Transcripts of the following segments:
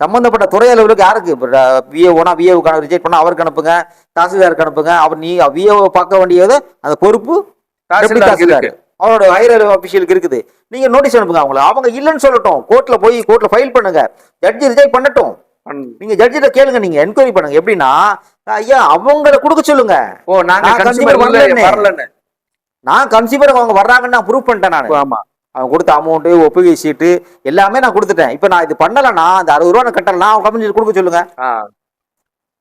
சம்பந்தப்பட்ட துறை அலுவலருக்கு யாருக்கு? விஏஓனா விஏஓக்கான ரிஜெக்ட் பண்ணா அவருக்கு அனுப்புங்க. தாசில்தாருக்கு அனுப்புங்க. அவர் நீ விஏஓ பார்க்க வேண்டியது அந்த பொறுப்பு தாசில்தார். அவரோட ஹையர் அபிஷியலுக்கு இருக்குது. நீங்க நோட்டீஸ் அனுப்புங்க அவங்கள. அவங்க இல்லைன்னு சொல்லட்டும். கோர்ட்ல போய் கோர்ட்ல ஃபைல் பண்ணுங்க. ஜட்ஜி ரிஜெக்ட் பண்ணட்டும். நீங்க ஜட்ஜிட்ட கேளுங்க நீங்க. என்கொயரி பண்ணுங்க. எப்படின்னா ஐயா அவங்கள கொடுக்க சொல்லுங்க. ஓ நான் கன்சியூமர் நான் கன்சியூமர் அவங்க வர்றாங்கன்னு நான் ப்ரூவ் பண்ணிட்டேன் நான். ஆமா. அவன் கொடுத்த அமௌண்ட் ஒப்புகை சீட்டு எல்லாமே நான் கொடுத்துட்டேன். இப்போ நான் இது பண்ணலைன்னா அந்த அறுபது ரூபா நான் கட்டலாம் அவங்க கம்பெனி கொடுக்க சொல்லுங்க.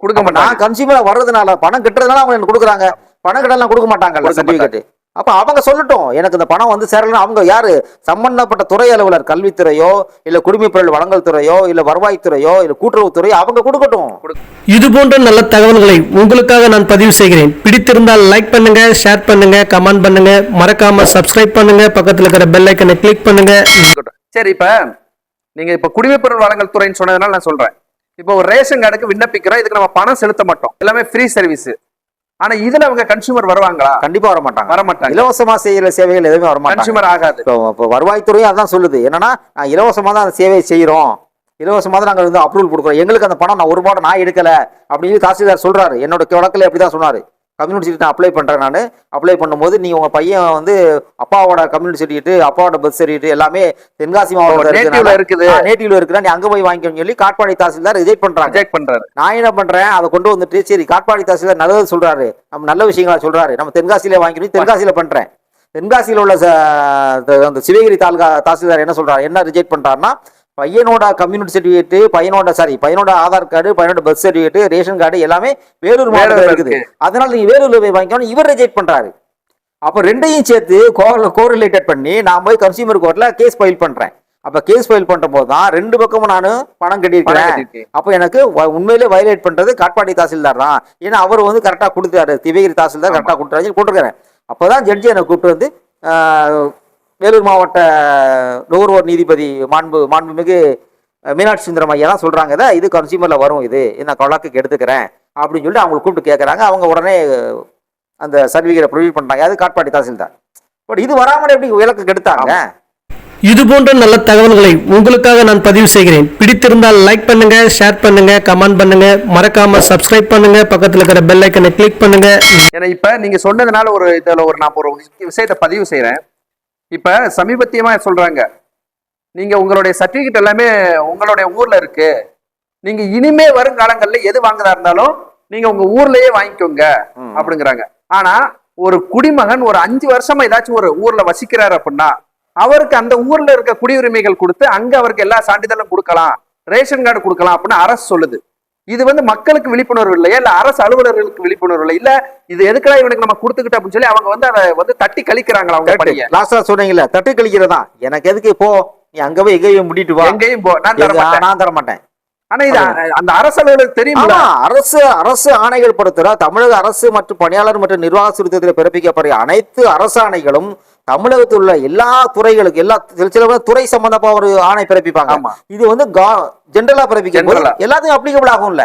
கொடுக்க மாட்டாங்க. நான் கன்சியூமரா வர்றதுனால பணம் கட்டுறதுனால அவங்க எனக்கு கொடுக்குறாங்க. பணம் கட்டலாம் கொடுக்க மாட்டாங்கல்ல கொடுக்க சர்டிபிகேட் அப்ப அவங்க சொல்லட்டும். எனக்கு இந்த பணம் வந்து சேரலன்னு அவங்க யாரு? சம்பந்தப்பட்ட துறை அலுவலர் கல்வித்துறையோ இல்ல குடிமைப்பொருள் வழங்கல் துறையோ இல்ல வருவாய்த்துறையோ இல்ல கூட்டுறவுத்துறையோ அவங்க கொடுக்கட்டும். இது போன்ற நல்ல தகவல்களை உங்களுக்காக நான் பதிவு செய்கிறேன். பிடித்திருந்தால் லைக் பண்ணுங்க ஷேர் பண்ணுங்க கமெண்ட் பண்ணுங்க. மறக்காம சப்ஸ்கிரைப் பண்ணுங்க. பக்கத்துல இருக்கிற பெல் ஐக்கனை கிளிக் பண்ணுங்க. சரி இப்ப நீங்க இப்ப குடிமைப்பொருள் வழங்கல் துறைன்னு சொன்னதுனால நான் சொல்றேன். இப்போ ஒரு ரேஷன் கார்டுக்கு விண்ணப்பிக்கிறோம். இதுக்கு நம்ம பணம் செலுத்த மாட்டோம். எல்லாமே ஃப்ரீ சர்வீஸ் ஆனா இதுல அவங்க கன்சியூமர் வருவாங்களா? கண்டிப்பா வர மாட்டாங்க வர மாட்டாங்க இலவசமா செய்யற சேவைகள் எதுவுமே வர மாட்டாங்க கன்சியூமர் ஆகாது. இப்போ வருவாய்த்துறையும் அதான் சொல்லுது. என்னன்னா நான் இலவசமாக தான் அந்த சேவையை செய்கிறோம் இலவசமாக தான் நாங்கள் வந்து அப்ரூவல் கொடுக்குறோம். எங்களுக்கு அந்த பணம் நான் ஒரு ரூபாய் நான் எடுக்கல அப்படின்னு தாசில்தார் சொல்றாரு. என்னோட வழக்கில் அப்படி தான் சொன்னார். கம்யூனிட்டி சர்டிஃபிகேட் அப்ளை பண்ணுறேன் நான். அப்ளை பண்ணும்போது நீ உங்க பையன் வந்து அப்பாவோட கம்யூனிட்டி சர்டிஃபிகேட் அப்பாவோட பர்த் சர்டிஃபிகேட் எல்லாமே தென்காசி மாவட்டத்தில் இருக்குது. நேட்டிவ்ல இருக்கிறா நீ அங்கே போய் வாங்கிக்கணும்னு சொல்லி காட்பாடி தாசில்தார் ரிஜெக்ட் பண்றாங்க. ரிஜெக்ட் பண்றாரு. நான் என்ன பண்றேன்? அதை கொண்டு வந்துட்டு சரி காட்பாடி தாசில்தார் நல்லது சொல்றாரு. நம்ம நல்ல விஷயங்களா சொல்றாரு. நம்ம தென்காசியில வாங்கிக்கணும் தென்காசியில பண்றேன். தென்காசியில உள்ள அந்த சிவகிரி தாலுகா தாசில்தார் என்ன சொல்றாரு? என்ன ரிஜெக்ட் பண்றாருன்னா பையனோட கம்யூனிட்டி சர்டிஃபிகேட் பையனோட சாரி பையனோட ஆதார் கார்டு பையனோட பர்த் சர்டிஃபிகேட் ரேஷன் கார்டு எல்லாமே வேலூர் மாவட்டத்தில் இருக்குது. அதனால நீங்க வேலூர்ல போய் வாங்கிக்கணும் இவர் ரிஜெக்ட் பண்றாரு. அப்ப ரெண்டையும் சேர்த்து கோரிலேட்டட் பண்ணி நான் போய் கன்சியூமர் கோர்ட்ல கேஸ் ஃபைல் பண்றேன். அப்ப கேஸ் ஃபைல் பண்ற போது தான் ரெண்டு பக்கமும் நான் பணம் கட்டியிருக்கிறேன். அப்போ எனக்கு உண்மையிலே வயலேட் பண்றது காட்பாடி தாசில்தார் தான். ஏன்னா அவர் வந்து கரெக்டாக கொடுத்தாரு திவேகிரி தாசில்தார் கரெக்டாக கொடுத்தாரு கொடுத்துருக்கிறேன் அப்போதான் ஜட்ஜி என்னை கூப்பிட்டு வந்து வேலூர் மாவட்ட நுகர்வோர் நீதிபதி மாண்பு மாண்புமிகு மீனாட்சி சுந்தரம் ஐயா தான் சொல்றாங்க இதை இது கன்சியூமர்ல வரும் இது. நான் வழக்குக்கு எடுத்துக்கிறேன். அப்படின்னு சொல்லிட்டு அவங்களை கூப்பிட்டு கேட்குறாங்க அவங்க உடனே அந்த சர்டிஃபிகேட்டை ப்ரொடியூட் பண்றாங்க. அது காட்பாடி தாசில்தார். பட் இது வராமல் எப்படி விளக்கு எடுத்தாங்க இது போன்ற நல்ல தகவல்களை உங்களுக்காக நான் பதிவு செய்கிறேன். பிடித்திருந்தால் லைக் பண்ணுங்க ஷேர் பண்ணுங்க கமெண்ட் பண்ணுங்க. மறக்காம சப்ஸ்கிரைப் பண்ணுங்க. பக்கத்துல இருக்கிற பெல் ஐக்கனை கிளிக் பண்ணுங்க. ஏன்னா இப்ப நீங்க சொன்னதுனால ஒரு இதுல ஒரு நான் ஒரு விஷயத்தை பதிவு செய்றேன். இப்ப சமீபத்தியமா சொல்றாங்க. நீங்க உங்களுடைய சர்டிபிகேட் எல்லாமே உங்களுடைய ஊர்ல இருக்கு. நீங்க இனிமே வரும் காலங்கள்ல எது வாங்குதா இருந்தாலும் நீங்க உங்க ஊர்லயே வாங்கிக்கோங்க. அப்படிங்கிறாங்க. ஆனா ஒரு குடிமகன் ஒரு அஞ்சு வருஷமா ஏதாச்சும் ஒரு ஊர்ல வசிக்கிறாரு அப்படின்னா அவருக்கு அந்த ஊர்ல இருக்க குடியுரிமைகள் கொடுத்து அங்க அவருக்கு எல்லா சான்றிதழும் கொடுக்கலாம். ரேஷன் கார்டு கொடுக்கலாம் அப்படின்னு அரசு சொல்லுது. இது வந்து மக்களுக்கு விழிப்புணர்வு இல்லையா? இல்ல அரசு அலுவலர்களுக்கு விழிப்புணர்வு இல்லை இல்ல இது எதுக்குடா இவனுக்கு நம்ம கொடுத்துக்கிட்டோம் அப்படின்னு சொல்லி அவங்க வந்து அதை வந்து தட்டி கழிக்கிறாங்களா அவங்க லாஸ்டா சொன்னீங்கல்ல தட்டு கழிக்கிறதா? எனக்கு எதுக்கு இப்போ? நீ அங்க போய் எங்கேயும் முடிட்டு வா. எங்கேயும் போ நான் தர நான் தர மாட்டேன் ஆனா இது அந்த அரசு அலுவலருக்கு தெரியுமில்ல ஆமா அரசு அரசு ஆணைகள் பொறுத்தவரை தமிழக அரசு மற்றும் பணியாளர் மற்றும் நிர்வாக சுருத்தத்தில் பிறப்பிக்கப்படுற அனைத்து அரசாணைகளும் தமிழகத்தில் உள்ள எல்லா துறைகளுக்கு எல்லா சில சில துறை சம்பந்தமா ஒரு ஆணை பிறப்பிப்பாங்க. ஆமா. இது வந்து ஜென்ரலா General-ஆ. எல்லாத்துக்கும் அப்ளிகபிள் ஆகும்ல.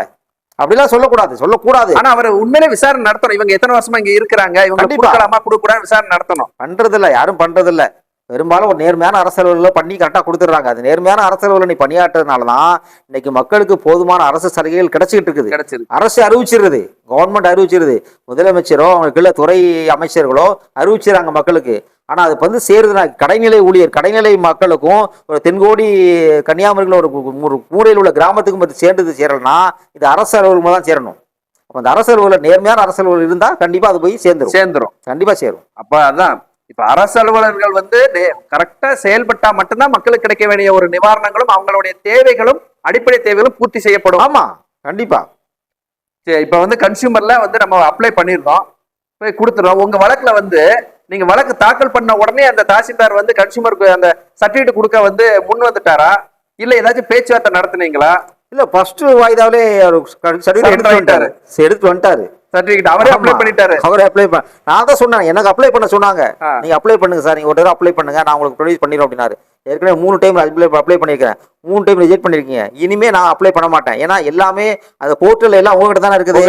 அப்படிலாம் சொல்லக்கூடாது சொல்லக்கூடாது. ஆனா அவர் உண்மையிலே விசாரணை நடத்தணும். இவங்க எத்தனை வருஷமா இங்க இருக்கிறாங்க? இவங்க. கொடுக்கலாமா கொடுக்க கூடாது விசாரணை நடத்தணும். பண்றதில்ல யாரும் பண்றதில்ல. பெரும்பாலும் ஒரு நேர்மையான அரசலுவலில் பண்ணி கரெக்டாக கொடுத்துட்றாங்க. அது நேர்மையான அரசலுவலில் நீ பணியாற்றுறதுனால தான் இன்னைக்கு மக்களுக்கு போதுமான அரசு சலுகைகள் கிடைச்சிக்கிட்டு இருக்குது. கிடைச்சிருக்கு. அரசு அறிவிச்சிருது. கவர்மெண்ட் அறிவிச்சிருது. முதலமைச்சரோ அவங்களுக்கு உள்ள துறை அமைச்சர்களோ அறிவிச்சிடறாங்க மக்களுக்கு. ஆனா அது வந்து சேருதுன்னா கடைநிலை ஊழியர் கடைநிலை மக்களுக்கும் ஒரு தென்கோடி கன்னியாகுமரியில் ஒரு மூலையில் உள்ள கிராமத்துக்கும் அது சேர்ந்தது சேரலனா இது அரசு அலுவலகம் தான் சேரணும். அப்போ அந்த அரசு அலுவலர் நேர்மையான அரசு அலுவலர் இருந்தா கண்டிப்பா அது போய் சேர்ந்துரும். சேர்ந்துரும். கண்டிப்பா சேரும். அப்ப அதான் இப்ப அரசு அலுவலர்கள் வந்து கரெக்டா செயல்பட்டா மட்டும்தான் மக்களுக்கு கிடைக்க வேண்டிய ஒரு நிவாரணங்களும் அவங்களுடைய தேவைகளும் அடிப்படை தேவைகளும் பூர்த்தி செய்யப்படும். ஆமா கண்டிப்பா. சரி, இப்ப வந்து கன்சியூமர்ல வந்து நம்ம அப்ளை பண்ணிருந்தோம். போய் கொடுத்துறோம் உங்க வழக்குல வந்து நீங்க வழக்கு தாக்கல் பண்ண உடனே அந்த தாசில்தார் வந்து கன்சியூமருக்கு அந்த சர்டிபிகேட் கொடுக்க வந்து முன் வந்துட்டாரா? இல்ல ஏதாச்சும் பேச்சுவார்த்தை நடத்துனீங்களா? இல்ல ஃபர்ஸ்ட் வாய்தாவிலே சர்டிஃபிகேட் எடுத்து வந்துட்டாரு. எடுத்து வந்துட்டாரு. சர்டிபிகேட் அவரே அப்ளை. பண்ணிட்டாரு. அவரே அப்ளை பண்ண நான் தான் சொன்னேன் எனக்கு அப்ளை பண்ண சொன்னாங்க. நீங்க அப்ளை பண்ணுங்க சார் நீங்க ஒரு தடவை அப்ளை பண்ணுங்க. நான் உங்களுக்கு ப்ரொடியூஸ் பண்ணிடுறோம் அப்படின்னாரு. ஏற்கனவே மூணு டைம் அப்ளை அப்ளை பண்ணியிருக்கேன் மூணு டைம் ரிஜெக்ட் பண்ணிருக்கீங்க இனிமே நான் அப்ளை பண்ண மாட்டேன். ஏன்னா எல்லாமே அந்த போர்ட்டல் எல்லாம் உங்ககிட்ட தானே இருக்குது.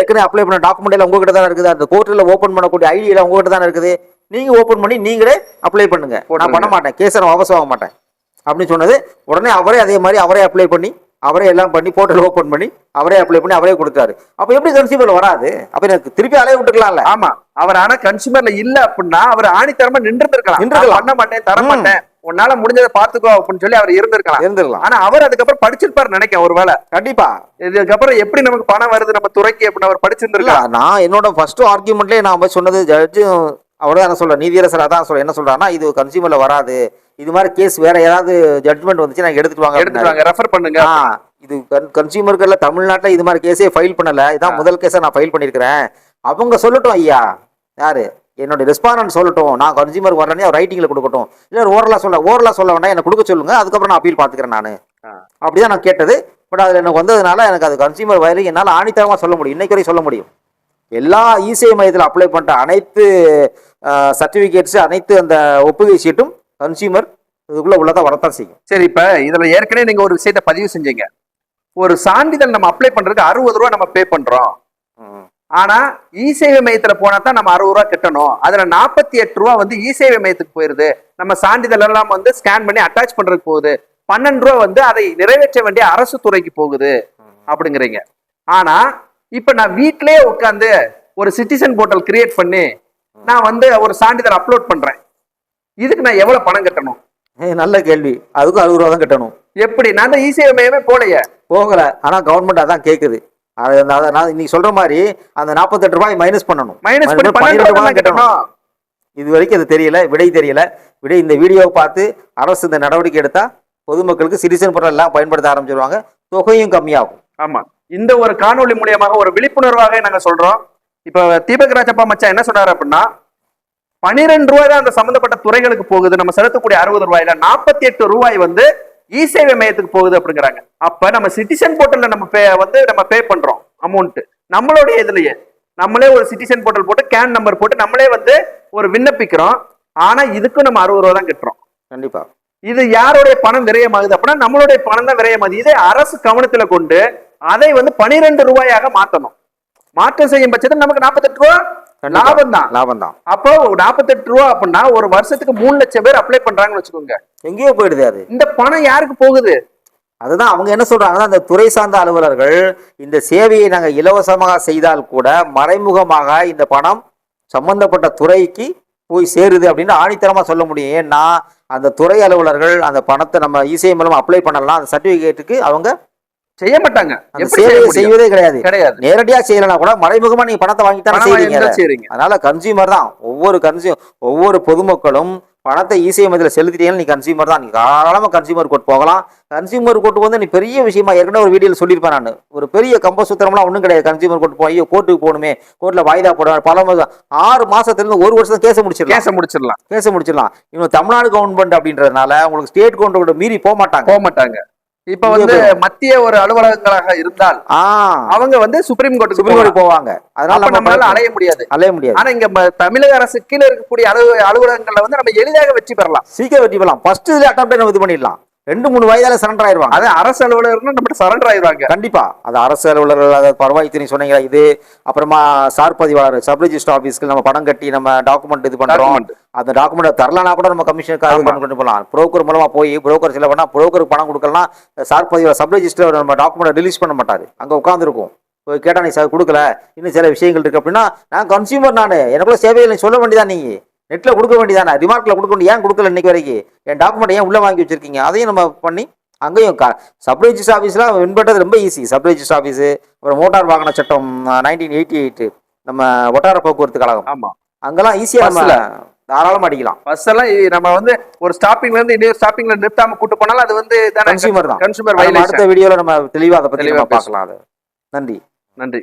ஏற்கனவே அப்ளை பண்ண டாக்குமெண்ட் எல்லாம் உங்ககிட்ட தானே இருக்குது. அந்த போர்ட்டல்ல ஓபன் பண்ணக்கூடிய ஐடி எல்லாம் உங்ககிட்ட தானே இருக்குது. நீங்க ஓபன் பண்ணி நீங்களே அப்ளை பண்ணுங்க. நான். பண்ண மாட்டேன். கேஸை நான் வாபஸ் வாங்க மாட்டேன். அப்படின்னு சொன்னது உடனே அவரே அதே மாதிரி அவரே அப்ளை பண்ணி அவரே எல்லாம் பண்ணி போர்ட்டல் ஓபன் பண்ணி அவரே அப்ளை பண்ணி அவரே கொடுத்தாரு. அப்ப எப்படி கன்சியூமர் வராது? அப்ப எனக்கு திருப்பி அலைய விட்டுக்கலாம்ல. ஆமா. அவர் ஆனா கன்சியூமர்ல இல்ல அப்படின்னா அவர் ஆணித்தரமா நின்று இருக்கலாம் நின்றுக்கலாம். பண்ண மாட்டேன் தர. மாட்டேன் உன்னால முடிஞ்சதை பாத்துக்கோ அப்படின்னு சொல்லி அவர் இருந்திருக்கலாம். இருந்துடலாம் ஆனா அவர் அதுக்கப்புறம் படிச்சிருப்பாரு நினைக்கிறேன் ஒருவேளை. கண்டிப்பா. இதுக்கப்புறம் எப்படி நமக்கு பணம் வருது நம்ம துறைக்கு அப்படின்னு அவர் படிச்சிருந்திருக்கலாம். நான் என்னோட ஃபர்ஸ்ட் ஆர்குமெண்ட்லயே நான் சொன்னது ஜட்ஜு அவர் தான் என்ன சொல்றேன் நீதியரசர் அதான் சொல்ல என்ன சொல்றாருன்னா இது கன்சியூமர்ல வராது. இது மாதிரி கேஸ் வேற ஏதாவது ஜட்மெண்ட் வந்துச்சு நான் எடுத்துட்டு வாங்க எடுத்துட்டு. வாங்க ரெஃபர் பண்ணுங்க. இது கன்சியூமர்கள் தமிழ்நாட்டுல இது மாதிரி கேஸே ஃபைல் பண்ணல. இதான் முதல் கேஸை நான் ஃபைல் பண்ணியிருக்கிறேன் அவங்க சொல்லட்டும் ஐயா. யாரு? என்னோட ரெஸ்பாண்டன்ட் சொல்லட்டும். நான் கன்சியூமர் வரலனே அவர் ரைட்டிங்ல கொடுக்கட்டும். இல்ல ஓரலா சொல்ல ஓரலா சொல்ல வேண்டாம் எனக்கு கொடுக்க சொல்லுங்க. அதுக்கப்புறம் நான் அப்பீல் பாத்துக்கிறேன் நான். அப்படிதான் நான் கேட்டது. பட் அதுல எனக்கு வந்ததுனால எனக்கு அது கன்சியூமர் வயலிங் என்னால ஆணித்தரமா சொல்ல முடியும். இன்னைக்கு வரை சொல்ல முடியும். எல்லா இசேவை மையத்தில் அப்ளை பண்ற அனைத்து சர்டிபிகேட்ஸ் அனைத்து அந்த ஒப்புகை சீட்டும் கன்சியூமர் இதுக்குள்ள உள்ளதா வரத்தான் செய்யும். சரி இப்ப இதுல ஏற்கனவே நீங்க ஒரு விஷயத்த பதிவு செஞ்சீங்க. ஒரு சான்றிதழ் நம்ம அப்ளை பண்றதுக்கு அறுபது ரூபா நம்ம பே பண்றோம். ம். ஆனா இ சேவை மையத்துல போனா தான் நம்ம அறுபது ரூபா கட்டணும். அதுல நாற்பத்தி எட்டு ரூபா வந்து இ சேவை மையத்துக்கு போயிருது. நம்ம சான்றிதழ் எல்லாம் வந்து ஸ்கேன் பண்ணி அட்டாச் பண்றதுக்கு போகுது. பன்னெண்டு ரூபா வந்து அதை நிறைவேற்ற வேண்டிய அரசு துறைக்கு போகுது. அப்படிங்கிறீங்க. ஆனா இப்ப நான் வீட்லயே உட்காந்து ஒரு சிட்டிசன் போர்ட்டல் கிரியேட் பண்ணி நான் வந்து ஒரு சான்றிதழ் அப்லோட் பண்றேன். இதுக்கு நான் எவ்வளவு பணம் கட்டணும்? நல்ல கேள்வி. அதுக்கும் அறுபது ரூபா தான் கட்டணும். எப்படி? நான் தான் இ சேவை மையமே போலையே போகல. ஆனா கவர்மெண்ட் அதான் கேக்குது. நான் இன்னைக்கு சொல்ற மாதிரி அந்த நாற்பத்தெட்டு ரூபாய் மைனஸ் பண்ணணும். மைனஸ் பண்ணி பன்னெண்டு ரூபா தான் கட்டணும். இது வரைக்கும் அது தெரியல விடை தெரியல. விடை இந்த வீடியோவை பார்த்து அரசு இந்த நடவடிக்கை எடுத்தா பொதுமக்களுக்கு சிட்டிசன் பொருள் எல்லாம் பயன்படுத்த ஆரம்பிச்சிருவாங்க. தொகையும் கம்மியாகும். ஆமா. இந்த ஒரு காணொளி மூலியமாக ஒரு விழிப்புணர்வாக நாங்க சொல்றோம். இப்ப தீபக் ராஜப்பா மச்சான் என்ன சொன்னாரு அப்படின்னா பனிரெண்டு ரூபாய் தான் அந்த சம்பந்தப்பட்ட துறைகளுக்கு போகுது. நம்ம செலுத்தக்கூடிய அறுபது ரூபாயில நாற்பத்தி எட்டு ரூபாய் வந்து இ சேவை மையத்துக்கு போகுது அப்படிங்கிறாங்க. அப்ப நம்ம சிட்டிசன் போர்ட்டல்ல நம்ம pay வந்து நம்ம பே பண்றோம் அமௌண்ட் நம்மளுடைய இதுலயே. நம்மளே ஒரு சிட்டிசன் போர்ட்டல் போட்டு கேன் நம்பர் போட்டு நம்மளே வந்து ஒரு விண்ணப்பிக்கிறோம். ஆனா இதுக்கும் நம்ம அறுபது ரூபா தான் கட்டுறோம். கண்டிப்பா. இது யாருடைய பணம் விரயமாகுது அப்படின்னா நம்மளுடைய பணம் தான் விரயமாகுது. இதே அரசு கவனத்துல கொண்டு அதை வந்து பனிரெண்டு ரூபாயாக மாத்தணும். மாற்றம் செய்யும் பட்சத்தில் நமக்கு நாற்பத்தெட்டு ரூபா லாபம் தான் லாபம் தான் அப்போ நாற்பத்தெட்டு ரூபா அப்படின்னா ஒரு வருஷத்துக்கு மூணு லட்சம் பேர் அப்ளை பண்றாங்கன்னு வச்சுக்கோங்க. எங்கேயோ போயிடுது அது. இந்த பணம் யாருக்கு போகுது? அதுதான் அவங்க என்ன சொல்றாங்கன்னா அந்த துறை சார்ந்த அலுவலர்கள் இந்த சேவையை நாங்க இலவசமாக செய்தால் கூட மறைமுகமாக இந்த பணம் சம்பந்தப்பட்ட துறைக்கு போய் சேருது அப்படின்னு ஆணித்தரமா சொல்ல முடியும். ஏன்னா அந்த துறை அலுவலர்கள் அந்த பணத்தை நம்ம இசை மூலம் அப்ளை பண்ணலாம். அந்த சர்டிபிகேட்டுக்கு அவங்க செய்ய மாட்டாங்க? செய்வதே கிடையாது. கிடையாது. நேரடியா செய்யலனா கூட மறைமுகமா நீங்க பணத்தை வாங்கி தான் செய்றீங்க. அதனால கன்சியூமர் தான். ஒவ்வொரு கன்சியூ ஒவ்வொரு பொதுமக்களும் பணத்தை இசை மதியில் செலுத்திட்டீங்கன்னா நீ கன்சியூமர் தான். நீ தாராளமாக கன்சியூமர் கோர்ட் போகலாம். கன்சியூமர் கோர்ட் வந்து நீ பெரிய விஷயமா ஏற்கனவே ஒரு வீடியோவில் சொல்லியிருப்பேன் நான். ஒரு பெரிய கம்பசூத்திரம்லாம் ஒன்றும் கிடையாது. கன்சியூமர் கோர்ட் போய் கோர்ட்டுக்கு போகணுமே. கோர்ட்டில் வாய்தா போடுவார் பல மாதம் ஆறு மாசத்துலேருந்து ஒரு வருஷம் கேஸை முடிச்சிடலாம். கேஸ முடிச்சிடலாம். கேஸை முடிச்சிடலாம். இவங்க தமிழ்நாடு கவர்மெண்ட் அப்படின்றதுனால உங்களுக்கு ஸ்டேட் கவர்மெண்ட் மீறி போக மாட்டாங்க போக மாட்டாங்க இப்ப வந்து மத்திய ஒரு அலுவலகங்களாக இருந்தால் அவங்க வந்து சுப்ரீம் கோர்ட்டுக்கு சுப்ரீம். கோர்ட் போவாங்க. அதனால நம்மளால அலைய முடியாது. அலைய முடியாது. ஆனா இங்க தமிழக அரசு கீழ இருக்கக்கூடிய அலுவ அலுவலகங்கள்ல வந்து நம்ம எளிதாக வெற்றி பெறலாம். சீக்கிரம் வெற்றி பெறலாம். ஃபர்ஸ்ட் இதுல அட்டம் நம்ம இது பண்ணிடலாம். ரெண்டு மூணு வயதால சரண்டர் ஆயிருவாங்க. அது அரசு அலுவலகர்கள் நம்ம சரண்டர் ஆயிடுவாங்க கண்டிப்பா. அது அரசு அலுவலர்கள் பரவாயில்லை நீ சொன்னீங்க இது? அப்புறமா சார் பதிவாளர் சப் ரெஜிஸ்டர் ஆபீஸ்க்கு நம்ம பணம் கட்டி நம்ம டாக்குமெண்ட் இது பண்றோம். அந்த டாக்குமெண்ட் தரலனா கூட நம்ம கமிஷனுக்காக ஆமா. கொண்டு போகலாம் புரோக்கர் மூலமா போய் புரோக்கர் சில பண்ணா புரோக்கருக்கு பணம் கொடுக்கலாம் சார் பதிவாளர் சப் ரெஜிஸ்டர் நம்ம டாக்குமெண்ட் ரிலீஸ் பண்ண மாட்டாரு. அங்க உட்காந்துருக்கும் கேட்டா நீ சார் கொடுக்கல. இன்னும் சில விஷயங்கள் இருக்கு அப்படின்னா நான் கன்சியூமர் நான். எனக்குள்ள நீ சொல்ல வேண்டியதா நீங்க நெட்ல கொடுக்க வேண்டியதானே? ரிமார்க்ல கொடுக்க வேண்டிய ஏன் கொடுக்கல இன்னைக்கு வரைக்கும்? என் டாக்குமெண்ட் ஏன் உள்ள வாங்கி வச்சிருக்கீங்க? அதையும் நம்ம பண்ணி அங்கேயும் சப் ரெஜிஸ்டர் ஆஃபீஸில் வின் பண்ணுறது ரொம்ப ஈஸி சப் ரெஜிஸ்டர் ஆஃபீஸு அப்புறம் மோட்டார் வாகன சட்டம் நைன்டீன் எயிட்டி எயிட் நம்ம வட்டார போக்குவரத்து கழகம். ஆமா. அங்கெல்லாம் ஈஸியாக நம்ம. தாராளமாக அடிக்கலாம். பஸ் எல்லாம் நம்ம வந்து ஒரு ஸ்டாப்பிங்ல இருந்து இன்னொரு ஸ்டாப்பிங்ல நிறுத்தாம கூட்டு போனாலும் அது வந்து கன்சியூமர் தான். கன்சூமர் அடுத்த வீடியோவில் நம்ம தெளிவாக அதை பற்றி பார்க்கலாம் அது. நன்றி. நன்றி.